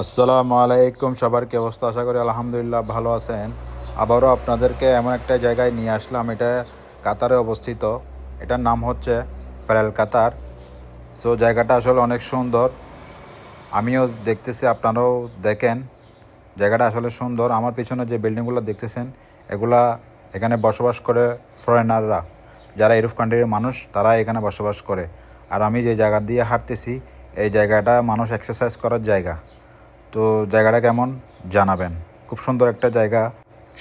আসসালামু আলাইকুম। সবার কি অবস্থা? আশা করি আলহামদুলিল্লাহ ভালো আছেন। আবারও আপনাদেরকে এমন একটা জায়গায় নিয়ে আসলাম। এটা কাতারে অবস্থিত। এটার নাম হচ্ছে প্যারেল কাতার। সো, জায়গাটা আসলে অনেক সুন্দর। আমিও দেখতেছি, আপনারাও দেখেন। জায়গাটা আসলে সুন্দর। আমার পিছনে যে বিল্ডিংগুলো দেখতেছেন, এগুলা এখানে বসবাস করে ফরেনাররা যারা ইউরোপ কান্ট্রির মানুষ, তারা এখানে বসবাস করে। আর আমি যে জায়গা দিয়ে হাঁটতেছি, এই জায়গাটা মানুষ এক্সারসাইজ করার জায়গা। তো জায়গাটা কেমন? জানাবেন। খুব সুন্দর একটা জায়গা।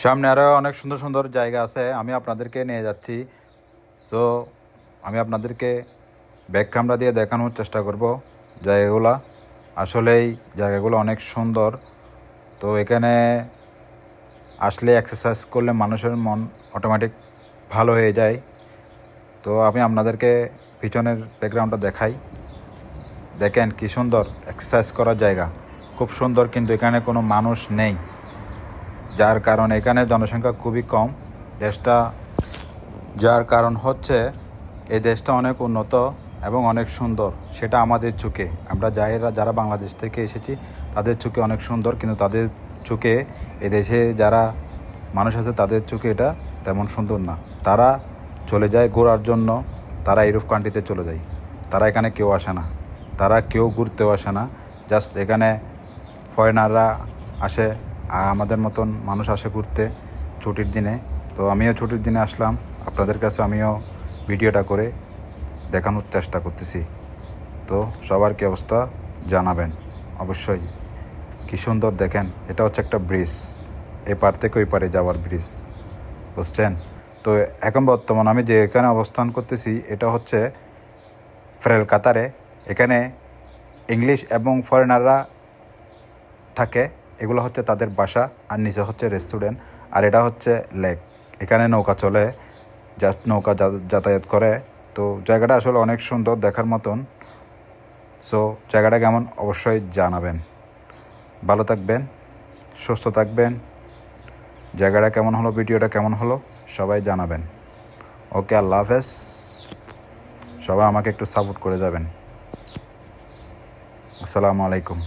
সামনে আরও অনেক সুন্দর সুন্দর জায়গা আছে, আমি আপনাদেরকে নিয়ে যাচ্ছি। তো আমি আপনাদেরকে ব্যাক ক্যামেরা দিয়ে দেখানোর চেষ্টা করব জায়গাগুলো। আসলেই জায়গাগুলো অনেক সুন্দর। তো এখানে আসলে এক্সারসাইজ করলে মানুষের মন অটোমেটিক ভালো হয়ে যায়। তো আমি আপনাদেরকে পিছনের ব্যাকগ্রাউন্ডটা দেখাই। দেখেন কি সুন্দর এক্সারসাইজ করার জায়গা। খুব সুন্দর, কিন্তু এখানে কোনো মানুষ নেই, যার কারণ এখানে জনসংখ্যা খুবই কম। দেশটা, যার কারণ হচ্ছে এই দেশটা অনেক উন্নত এবং অনেক সুন্দর, সেটা আমাদের চোখে। আমরা যারা যারা বাংলাদেশ থেকে এসেছি, তাদের চোখে অনেক সুন্দর, কিন্তু তাদের চোখে এদেশে যারা মানুষ আছে, তাদের চোখে এটা তেমন সুন্দর না। তারা চলে যায় ঘোরার জন্য, তারা ইউরোপ কান্ট্রিতে চলে যায়। তারা এখানে কেউ আসে না। তারা কেউ ঘুরতেও আসে না। জাস্ট এখানে ফরেনাররা আসে আমাদের মতন মানুষ আসে ঘুরতে ছুটির দিনে। তো আমিও ছুটির দিনে আসলাম। আপনাদের কাছে আমিও ভিডিওটা করে দেখানোর চেষ্টা করতেছি। তো সবার কি অবস্থা জানাবেন। অবশ্যই কি সুন্দর দেখেন, এটা হচ্ছে একটা ব্রিজ। এ পার থেকে ওই পারে যাওয়ার ব্রিজ, বুঝছেন? তো এখন বর্তমান আমি যে এখানে অবস্থান করতেছি, এটা হচ্ছে ফ্রেল কাতারে। এখানে ইংলিশ এবং ফরেনাররা থাকে, এগুলো হচ্ছে তাদের বাসা, আর নিচে হচ্ছে রেস্টুরেন্ট আর এটা হচ্ছে লেক এখানে নৌকা চলে যা নৌকা যাতায়াত করে। তো জায়গাটা আসলে অনেক সুন্দর দেখার মতন। সো জায়গাটা কেমন অবশ্যই জানাবেন। ভালো থাকবেন, সুস্থ থাকবেন। জায়গাটা কেমন হলো, ভিডিওটা কেমন হলো, সবাই জানাবেন। ওকে, আল্লাহ হাফেজ। সবাই আমাকে একটু সাপোর্ট করে যাবেন। আসসালামু আলাইকুম।